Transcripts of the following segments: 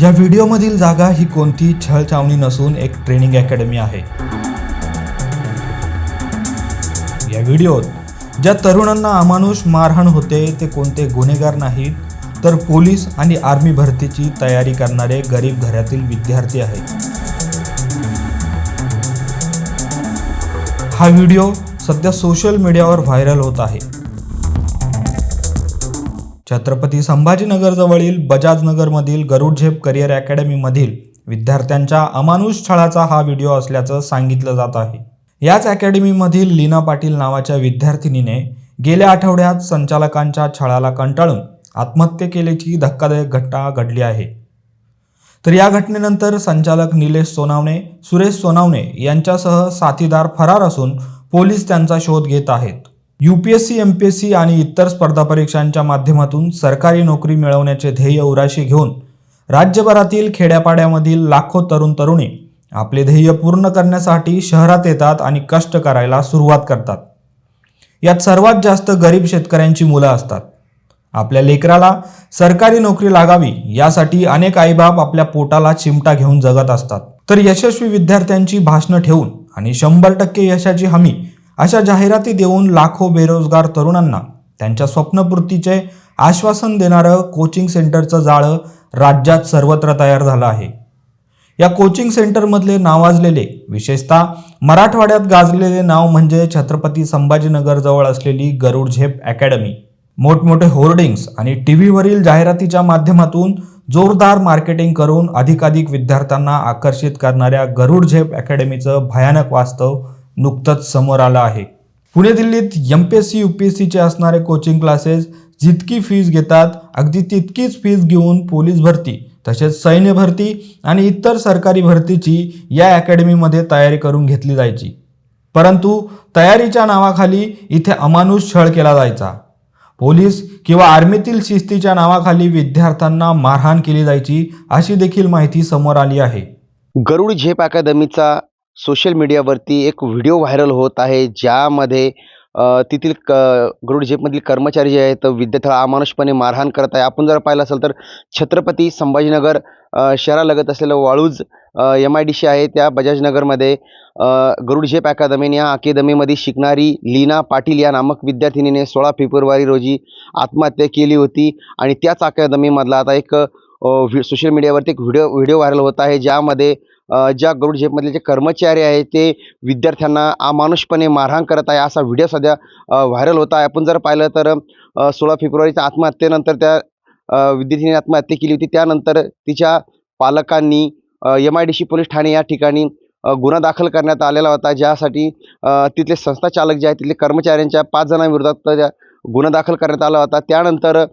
या व्हिडिओमधील जागा ही कोणती छळछावणी नसून एक ट्रेनिंग अकॅडमी आहे. या व्हिडिओत ज्या तरुणांना अमानुष मारहाण होते ते कोणते गुन्हेगार नाहीत तर पोलीस आणि आर्मी भरतीची तयारी करणारे गरीब घरातील विद्यार्थी आहेत. हा व्हिडिओ सध्या सोशल मीडियावर व्हायरल होत आहे. छत्रपती संभाजीनगरजवळील बजाजनगरमधील गरुडझेप करिअर अकॅडमीमधील विद्यार्थ्यांच्या अमानुष छळाचा हा व्हिडिओ असल्याचं सांगितलं जात आहे. याच अकॅडमीमधील लीना पाटील नावाच्या विद्यार्थिनीने गेल्या आठवड्यात संचालकांच्या छळाला कंटाळून आत्महत्या केल्याची धक्कादायक घटना घडली आहे. तर या घटनेनंतर संचालक निलेश सोनावणे सुरेश सोनावणे यांच्यासह साथीदार फरार असून पोलीस त्यांचा शोध घेत आहेत. U P S C M P S C आणि इतर स्पर्धा परीक्षांच्या माध्यमातून सरकारी नोकरी मिळवण्याचे ध्येय उराशी घेऊन राज्यभरातील खेड्यापाड्यामधील लाखो तरुण तरुणी आपले ध्येय पूर्ण करण्यासाठी शहरात येतात आणि कष्ट करायला सुरुवात करतात. यात सर्वात जास्त गरीब शेतकऱ्यांची मुलं असतात. आपल्या लेकराला सरकारी नोकरी लागावी यासाठी अनेक आईबाप आपल्या पोटाला चिमटा घेऊन जगत असतात. तर यशस्वी विद्यार्थ्यांची भाषणं ठेवून आणि शंभर टक्के यशाची हमी अशा जाहिराती देऊन लाखो बेरोजगार तरुणांना त्यांच्या स्वप्नपूर्तीचे आश्वासन देणारं कोचिंग सेंटरचं जाळं राज्यात सर्वत्र तयार झालं आहे. या कोचिंग सेंटरमधले नावाजलेले विशेषतः मराठवाड्यात गाजलेले नाव म्हणजे छत्रपती संभाजीनगरजवळ असलेली गरुड झेप अकॅडमी मोठमोठे होर्डिंग्स आणि टी व्हीवरील जाहिरातीच्या माध्यमातून जोरदार मार्केटिंग करून अधिकाधिक विद्यार्थ्यांना आकर्षित करणाऱ्या गरुड झेप अकॅडमीचं भयानक वास्तव नुकतंच समोर आलं आहे. पुणे दिल्लीत M P S C U P S सीचे असणारे कोचिंग क्लासेस जितकी फीज घेतात अगदी तितकीच फीज घेऊन पोलीस भरती तसेच सैन्य भरती आणि इतर सरकारी भरतीची या अकॅडमीमध्ये तयारी करून घेतली जायची. परंतु तयारीच्या नावाखाली इथे अमानुष छळ केला जायचा. पोलीस किंवा आर्मीतील शिस्तीच्या नावाखाली विद्यार्थ्यांना मारहाण केली जायची अशी देखील माहिती समोर आली आहे. गरुड झेप अकादमीचा सोशल मीडियावरती एक व्हिडिओ व्हायरल होत आहे ज्यामध्ये तेथील क गरुड झेपमधील कर्मचारी जे आहेत विद्यार्थ्याला अमानुषपणे मारहाण करत आहे. आपण जर पाहिलं असेल तर छत्रपती संभाजीनगर शहरालगत असलेलं Waluj M I D C आहे. त्या बजाजनगरमध्ये अ, गरुड झेप अकादमी या अकादमीमध्ये शिकणारी लीना पाटील या नामक विद्यार्थिनीने सोळा फेब्रुवारी रोजी आत्महत्या केली होती आणि त्याच अकादमीमधला आता एक सोशल मीडियावरती एक व्हिडिओ व्हिडिओ व्हायरल होत आहे ज्यामध्ये ज्या गरुड झेपमधले जे कर्मचारी आहे ते विद्यार्थ्यांना अमानुषपणे मारहाण करत आहे. असा व्हिडिओ सध्या व्हायरल होत आहे. आपण जर पाहिलं तर सोळा फेब्रुवारीच्या आत्महत्येनंतर त्या अ, विद्यार्थिनीने आत्महत्या केली होती. त्यानंतर तिच्या पालकांनी M I D C police Thane या ठिकाणी गुन्हा दाखल करण्यात आलेला होता. ज्यासाठी तिथले संस्था चालक जे आहेत तिथले कर्मचाऱ्यांच्या पाच जणांविरोधात त्या गुन्हा दाखल करण्यात आला होता. त्यानंतर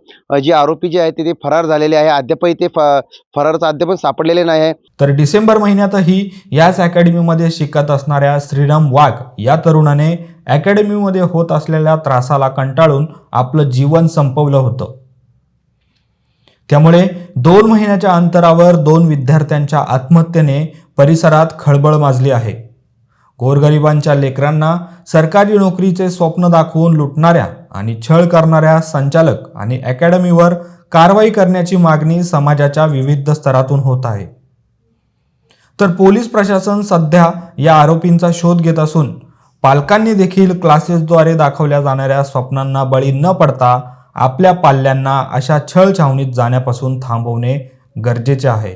जे आरोपी जे आहेत ते फरार झालेले आहे. अद्यापही ते फरारचं अद्याप सापडलेले नाही आहे. तर डिसेंबर महिन्यातही याच अकॅडमीमध्ये शिकत असणाऱ्या श्रीराम वाघ या तरुणाने अकॅडमीमध्ये होत असलेल्या त्रासाला कंटाळून आपलं जीवन संपवलं होतं. त्यामुळे दोन महिन्याच्या अंतरावर दोन विद्यार्थ्यांच्या आत्महत्येने परिसरात खळबळ माजली आहे. गोरगरिबांच्या लेकरांना सरकारी नोकरीचे स्वप्न दाखवून लुटणाऱ्या आणि छळ करणाऱ्या संचालक आणि अकॅडमीवर कारवाई करण्याची मागणी समाजाच्या विविध स्तरातून होत आहे. तर पोलीस प्रशासन सध्या या आरोपींचा शोध घेत असून पालकांनी देखील क्लासेसद्वारे दाखवल्या जाणाऱ्या स्वप्नांना बळी न पडता आपल्या पाल्यांना अशा छळ छावणीत जाण्यापासून थांबवणे गरजेचे आहे.